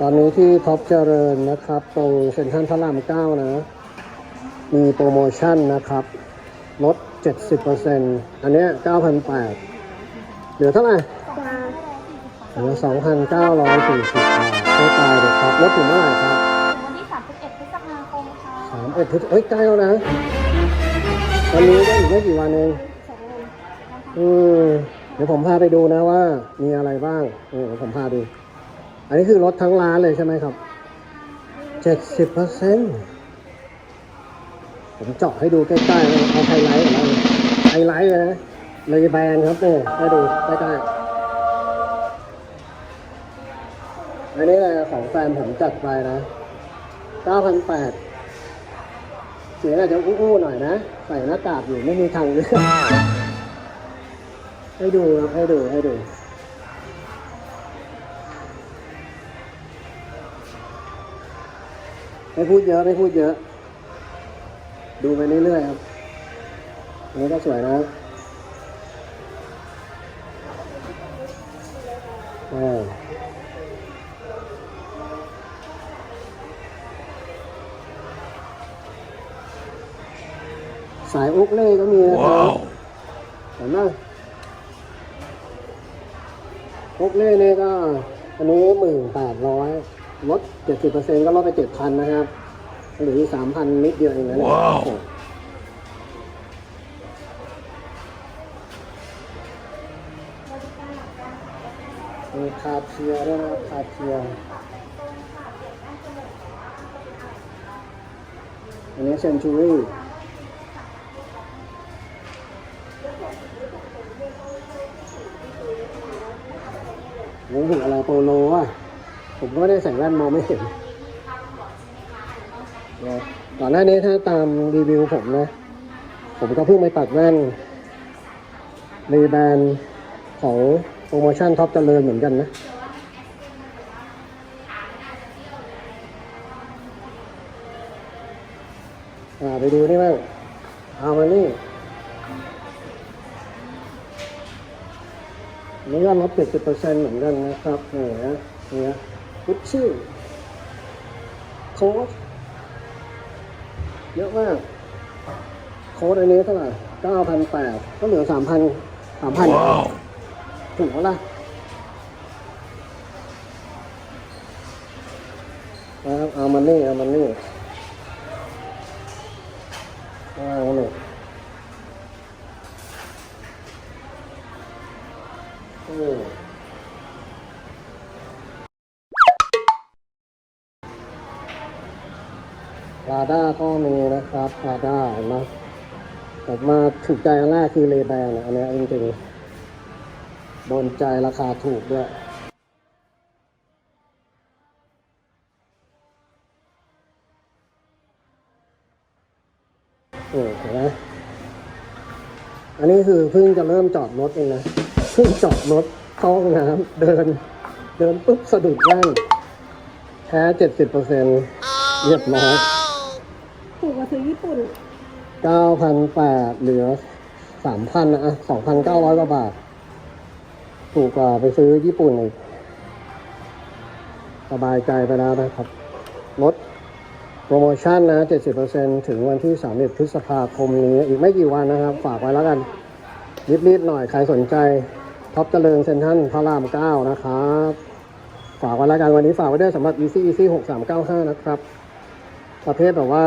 ตอนนี้ที่ท็อปเจริญนะครับ ตรงเซ็นทรัลพระรามเก้านะ มีโปรโมชั่นนะครับ ลด 70%อันเนี้ย9,800เหลือเท่าไหร่เหลือ2,940 บาทไม่ตายเด็กครับ ลดถึงเมื่อไหร่ครับวันที่31พฤษภาคมค่ะสามเอ็ดพฤศเอ้ยใกล้แล้วนะวันนี้ก็อีกไม่กี่วันเองสองวันอืมเดี๋ยวผมพาไปดูนะว่า มีอะไรบ้างเออเดี๋ยวผมพาดูอั นนี้คือรถทั้งร้านเลยใช่ไหมครับเจ็ดสิบเปอร์เซ็นต์ผมเจาะให้ดูใกล้ๆเอาไฮไลท์ของเราไฮไลท์เลยนะเลยแบนครับเนี่ยให้ดูใกล้ๆอันนี้อะไรของแฟนผมจัดไปนะเก้าพันแปดเสียงอาจจะอู้ๆหน่อยนะ ใส่หน้ากากอยู่ไม่มีทางเลือกให้ดูครับให้ดูให้ดู ไม่พูดเยอะไม่พูดเยอะ ดูไปเรื่อยๆครับอันนี้ก็สวยนะอ่าสายอุกเล่ก็มีนะครับเห็นไหมพวกเล่นี่ก็ อันนี้หมื่นแปดร้อย ลดเจ็ดสิบเปอร์เซ็นต์ก็ลดไปเจ็ดพันนะครับเหลือสามพันนิดเดียวเองนะเนี่ยว้าวโอ้โหมีคาเทียด้วยนะครับคาเทียอันนี้เซนชูรี่ผมเห็นอะไรโปโลอะ ผมก็ไม่ได้ใส่แว่นมองไม่เห็นนะก่อนหน้านี้ถ้าตามรีวิวผมนะ ผมก็เพิ่งไปตัดแว่นรีแบรนด์ของโปรโมชั่นท็อปเจริญเหมือนกันนะ ไปดูนี่บ้างเอามานี่นี่ก็ลด70%เหมือนกันนะครับนี่นะนี่นะกุชชี่โค้ดเยอะมาก โค้ดอันนี้เท่าไหร่9,800ก็เหลือ3,000 3,000 Wow. ถูกปะล่ะนะครับเอามันนี่เอามันนี่เอาหนึ่งอืม ลาด้าก็มีนะครับลาด้าเห็นไหมแต่มาถูกใจอันแรกคือเลแบนอันนี้จริงๆโดนใจราคาถูกด้วยเออเห็นไหมอันนี้คือเพิ่งจะเริ่มจอดรถเองนะเพิ่งจอดรถเข้าห้องน้ำเดิน เดินปุ๊บสะดุดแว่นแท้เจ็ดสิบเปอร์เซ็นต์เรียบร้อย ถูกกว่าซื้อญี่ปุ่นเก้าพันแปดเหลือสามพันนะอะสองพันเก้าร้อยกว่าบาท ถูกกว่าไปซื้อญี่ปุ่นอีก สบายใจไปแล้วนะครับลดโปรโมชั่นนะ 70%ถึงวันที่ 30 พฤษภาคมนี้ อีกไม่กี่วันนะครับ ฝากไว้แล้วกัน รีบๆหน่อย ใครสนใจ ท็อปเจริญเซ็นทรัลพระราม 9 นะครับ ฝากไว้แล้วกันวันนี้ฝากไว้ด้วยสำหรับ Easy Easy 6395 นะครับ ประเภทแบบว่า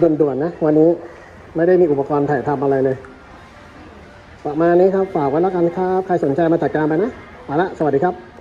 ด่วนๆนะ วันนี้ไม่ได้มีอุปกรณ์ถ่ายทำอะไรเลย ประมาณนี้ครับ ฝากไว้แล้วกันครับ ใครสนใจมาจัดการไปนะ มาละ สวัสดีครับ